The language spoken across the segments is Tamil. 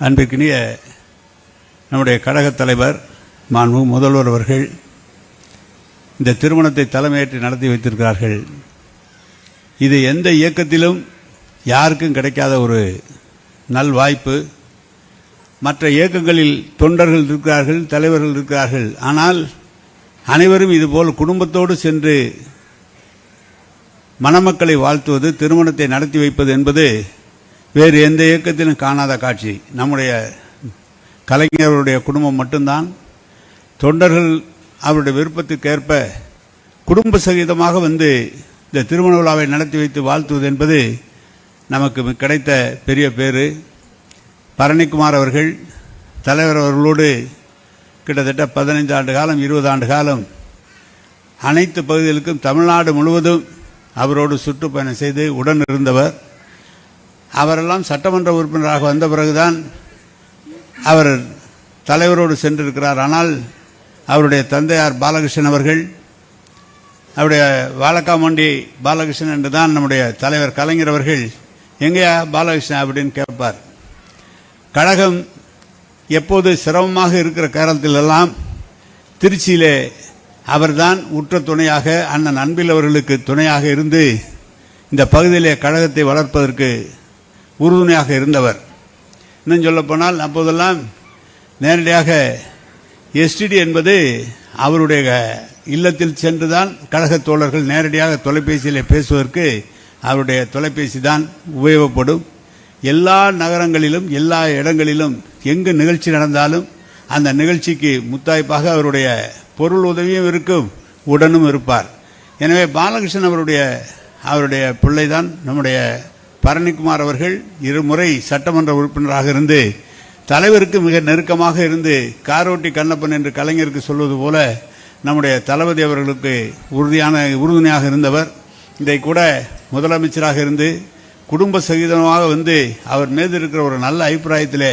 அன்பிற்கினிய நம்முடைய கழகத் தலைவர் மாண்பு முதல்வர் அவர்கள் இந்த திருமணத்தை தலைமையேற்று நடத்தி வைத்திருக்கிறார்கள். இது எந்த இயக்கத்திலும் யாருக்கும் கிடைக்காத ஒரு நல் வாய்ப்பு. மற்ற இயக்கங்களில் தொண்டர்கள் இருக்கிறார்கள் தலைவர்கள் இருக்கிறார்கள். ஆனால் அனைவரும் இதுபோல் குடும்பத்தோடு சென்று மணமக்களை வாழ்த்துவது திருமணத்தை நடத்தி வைப்பது என்பது வேறு எந்த இயக்கத்திலும் காணாத காட்சி. நம்முடைய கலைஞர்களுடைய குடும்பம் மட்டும்தான். தொண்டர்கள் அவருடைய விருப்பத்துக்கேற்ப குடும்ப சகிதமாக வந்து இந்த திருமண விழாவை நடத்தி வைத்து வாழ்த்துவது என்பது நமக்கு கிடைத்த பெரிய பேர் பரணிக்குமார் அவர்கள் தலைவர் அவர்களோடு கிட்டத்தட்ட பதினைந்து ஆண்டு காலம் இருபது ஆண்டு காலம் அனைத்து பகுதிகளுக்கும் தமிழ்நாடு முழுவதும் அவரோடு சுற்றுப்பயணம் செய்து உடன் இருந்தவர். அவரெல்லாம் சட்டமன்ற உறுப்பினராக வந்த பிறகுதான் அவர் தலைவரோடு சென்றிருக்கிறார். ஆனால் அவருடைய தந்தையார் பாலகிருஷ்ணன் அவர்கள் அவருடைய வாழக்காமண்டி பாலகிருஷ்ணன் என்று தான் நம்முடைய தலைவர் கலைஞர் அவர்கள் எங்கேயா பாலகிருஷ்ணன் அப்படின்னு கேட்பார். கழகம் எப்போது சிரமமாக இருக்கிற காலத்திலெல்லாம் திருச்சியிலே அவர்தான் உற்ற துணையாக அண்ணன் அன்பில் அவர்களுக்கு துணையாக இருந்து இந்த பகுதியிலே கழகத்தை வளர்ப்பதற்கு உறுதுணையாக இருந்தவர். இன்னும் சொல்லப்போனால் அப்போதெல்லாம் நேரடியாக எஸ்டிடி என்பது அவருடைய இல்லத்தில் சென்றுதான் கழகத் தோழர்கள் நேரடியாக தொலைபேசியில் பேசுவதற்கு அவருடைய தொலைபேசி தான் உபயோகப்படும். எல்லா நகரங்களிலும் எல்லா இடங்களிலும் எங்கு நிகழ்ச்சி நடந்தாலும் அந்த நிகழ்ச்சிக்கு முத்தாய்ப்பாக அவருடைய பொருள் உதவியும் இருக்கும் உடனும் இருப்பார். எனவே பாலகிருஷ்ணன் அவருடைய அவருடைய பிள்ளைதான் நம்முடைய பரணிக்குமார் அவர்கள் இருமுறை சட்டமன்ற உறுப்பினராக இருந்து தலைவருக்கு மிக நெருக்கமாக இருந்து காரோட்டி கண்ணப்பன் என்று கலைஞருக்கு சொல்வது போல நம்முடைய தளபதி அவர்களுக்கு உறுதியான உறுதுணையாக இருந்தவர். இதை கூட முதலமைச்சராக இருந்து குடும்ப சகிதமாக வந்து அவர் மீது இருக்கிற ஒரு நல்ல அபிப்பிராயத்தில்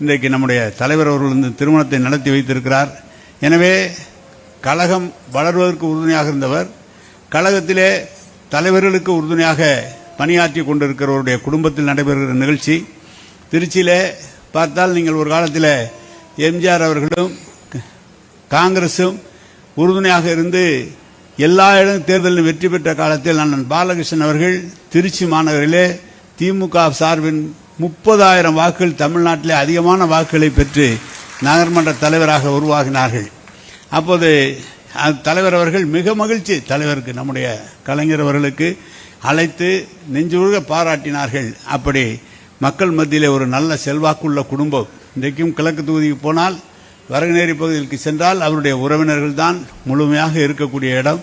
இன்றைக்கு நம்முடைய தலைவர் அவர்கள் இந்த திருமணத்தை நடத்தி வைத்திருக்கிறார். எனவே கழகம் வளர்வதற்கு உறுதுணையாக இருந்தவர். கழகத்திலே தலைவர்களுக்கு உறுதுணையாக பணியாற்றி கொண்டிருக்கிறவருடைய குடும்பத்தில் நடைபெறுகிற நிகழ்ச்சி. திருச்சியிலே பார்த்தால் நீங்கள் ஒரு காலத்தில் எம்ஜிஆர் அவர்களும் காங்கிரஸும் உறுதுணையாக இருந்து எல்லா இடம் தேர்தலிலும் வெற்றி பெற்ற காலத்தில் அண்ணன் பாலகிருஷ்ணன் அவர்கள் திருச்சி மாநகரிலே திமுக சார்பின் முப்பதாயிரம் வாக்குகள் தமிழ்நாட்டிலே அதிகமான வாக்குகளை பெற்று நகர்மன்ற தலைவராக உருவாகினார்கள். அப்போது அந்த தலைவர் அவர்கள் மிக மகிழ்ச்சி. தலைவருக்கு நம்முடைய கலைஞர் அவர்களுக்கு அழைத்து நெஞ்சுருக பாராட்டினார்கள். அப்படி மக்கள் மத்தியிலே ஒரு நல்ல செல்வாக்குள்ள குடும்பம் இன்றைக்கும் கிழக்கு தொகுதிக்கு போனால் வரகநேரி பகுதிக்கு சென்றால் அவருடைய உறவினர்கள் தான் முழுமையாக இருக்கக்கூடிய இடம்.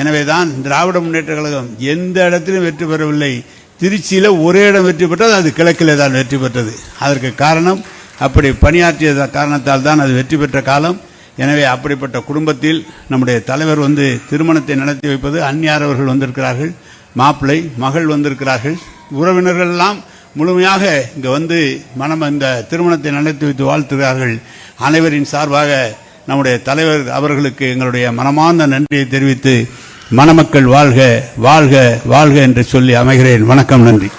எனவே தான் திராவிட முன்னேற்ற கழகம் எந்த இடத்திலும் வெற்றி பெறவில்லை. திருச்சியில் ஒரே இடம் வெற்றி பெற்றது அது கிழக்கிலே தான் வெற்றி பெற்றது. அதற்கு காரணம் அப்படி பணியாற்றிய காரணத்தால் தான் அது வெற்றி பெற்ற காலம். எனவே அப்படிப்பட்ட குடும்பத்தில் நம்முடைய தலைவர் வந்து திருமணத்தை நடத்தி வைப்பது அந்நியார் அவர்கள் வந்திருக்கிறார்கள். மாப்பிள்ளை மகள் வந்திருக்கிறார்கள். உறவினர்கள் எல்லாம் முழுமையாக இங்கு வந்து மனம் இந்த திருமணத்தை நடத்தி வைத்து வாழ்த்துகிறார்கள். அனைவரின் சார்பாக நம்முடைய தலைவர் அவர்களுக்கு எங்களுடைய மனமார்ந்த நன்றியை தெரிவித்து மணமக்கள் வாழ்க வாழ்க வாழ்க என்று சொல்லி அமைகிறேன். வணக்கம் நன்றி.